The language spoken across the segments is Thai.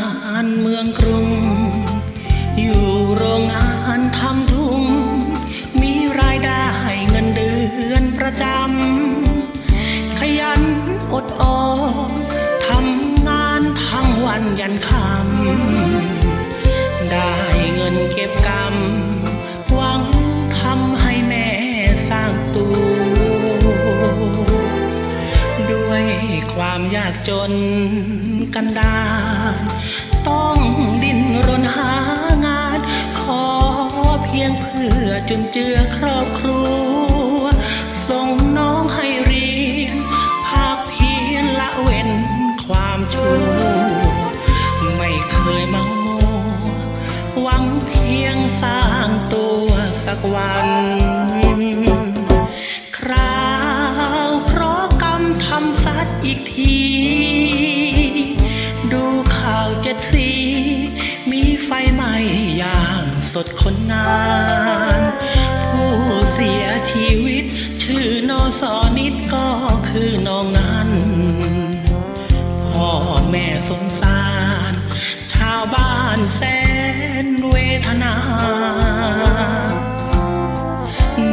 งานเมืองกรุง อยู่โรงงานทำทุ่ง มีรายได้เงินเดือนประจำ ขยันอดออมทำงานทั้งวันยันค่ำ ได้เงินเก็บกำหวังทำให้แม่สร้างตัว ด้วยความยากจนกันดาร จุนเจือครอบครัว ส่งน้องให้เรียน ภาคเพียรละเว้นความชั่ว ไม่เคยมังมัวหวังเพียงสร้างตัวสักวันคราวเคราะกรรมทำสัตว์อีกที ดูข่าวเจ็ดสี มีไฟไหม้อย่างสดคนงาน เสียชีวิต ชื่อนอสอนิดก็คือน้องนั้นพ่อแม่สงสาร ชาวบ้านแสนเวทนา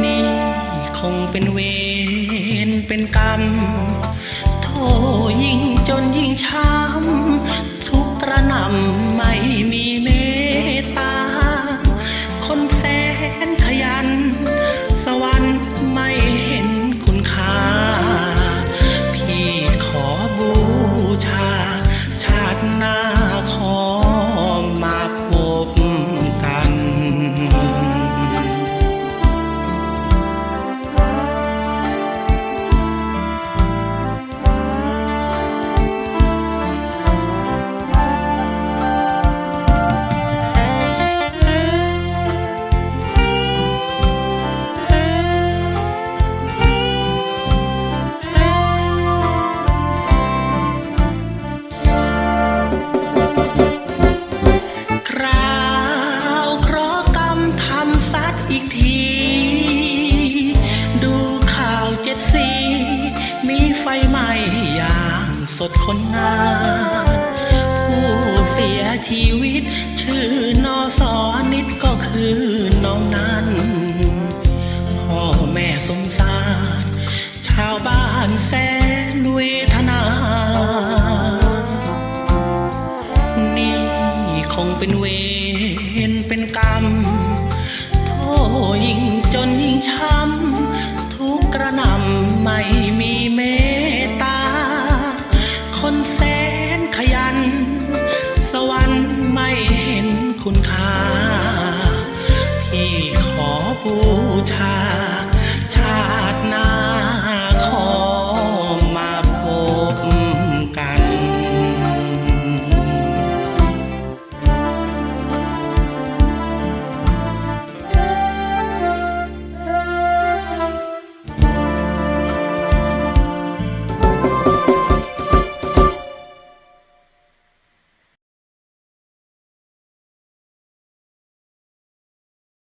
นี่คงเป็นเวรเป็นกรรม โทยิ่งจนยิ่งช้ำทุกกระหนำม่มี ไฟไหม้อย่างสดคนงาน ผู้เสียชีวิต ชื่อนอสอนิดก็คือน้องนั้นพ่อแม่สงสาร ชาวบ้านแสนเวทนา นี่คงเป็นเวรเป็นกรรม โทษยิ่งจนยิ่งช้ำทุกกระนำไม่มีเม ที่ขอบูชา